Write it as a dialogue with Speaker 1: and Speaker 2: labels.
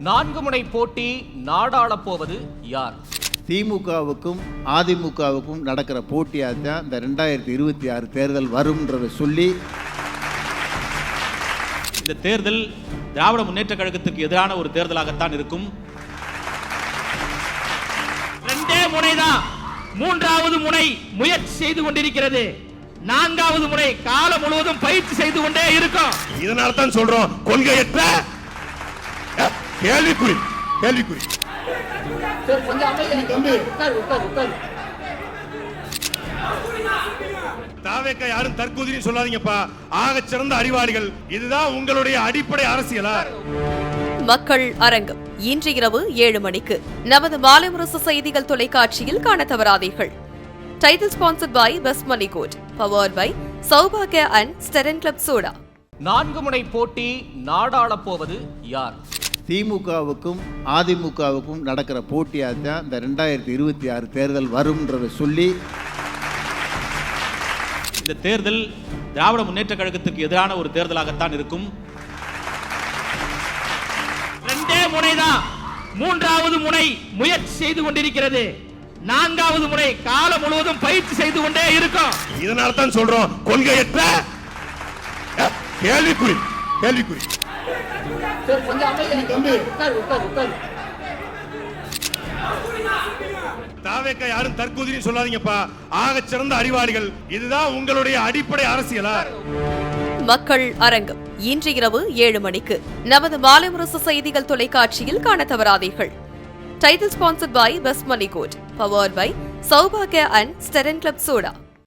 Speaker 1: நான்கு முனை போட்டி நாடாளப் போவது யார்?
Speaker 2: திமுகவுக்கும் அதிமுகவுக்கும் நடக்கிற போட்டியாக தான் இந்த ரெண்டாயிரத்தி இருபத்தி ஆறு தேர்தல் வரும்ன்றதை சொல்லி
Speaker 3: இந்த தேர்தல் திராவிட முன்னேற்ற கழகத்துக்கு எதிரான ஒரு தேர்தலாகத்தான் இருக்கும்.
Speaker 4: ரெண்டே முனைதான் மூன்றாவது முனை முயற்சி செய்து கொண்டிருக்கிறது. நான்காவது முறை காலம் முழுவதும் பயிற்சி செய்து கொண்டே இருக்கும்.
Speaker 5: இதனால தான் சொல்றோம் கொள்கையற்ற கேள்விக்குறி கேள்விக்குறி. தாவேக்க யாரும் தற்கொலைன்னு சொல்லாதீங்கப்பா. ஆகச் சிறந்த அறிவாளிகள். இதுதான் உங்களுடைய அடிப்படை அரசியலா?
Speaker 6: மக்கள் அரங்கம். இன்று இரவு ஏழு மணிக்கு நமது மாலை முரசு செய்திகள் தொலைக்காட்சியில் காண தவறாதீர்கள் title sponsored by best money gold powered by சௌபாகிய and ஸ்டெரன் கிளப் சோடா
Speaker 1: நான்கு முனை போட்டி நாடாளப் போவது யார்?
Speaker 2: திமுகவுக்கும் அதிமுகவுக்கும் நடக்கிற போட்டியாக தான் இந்த ரெண்டாயிரத்தி இருபத்தி ஆறு தேர்தல் வரும்ன்றதை சொல்லி
Speaker 3: இந்த தேர்தல் திராவிட முன்னேற்ற கழகத்துக்கு எதிரான ஒரு தேர்தலாகத்தான் இருக்கும்.
Speaker 4: ரெண்டே முனைதான். மூன்றாவது முனை முயற்சி செய்து கொண்டிருக்கிறது. நான்காவது முறை காலம் முழுவதும் பயிற்சி செய்து கொண்டே இருக்கும்.
Speaker 5: இதனால தான் சொல்றோம் கொள்கையற்ற அஹ், கேள்விக்குறி. கேள்விக்குறி யாரும் தற்கொலைன்னு சொல்லாதீங்கப்பா. ஆகச் சிறந்த அறிவாளிகள். இதுதான் உங்களுடைய அடிப்படை அரசியலா?
Speaker 6: மக்கள் அரங்கம். இன்று இரவு ஏழு மணிக்கு நமது மாலை முரசு செய்திகள் தொலைக்காட்சியில் காண தவறாதீர்கள் title sponsored by best money gold powered by சௌபாகிய and ஸ்டெரன் கிளப் சோடா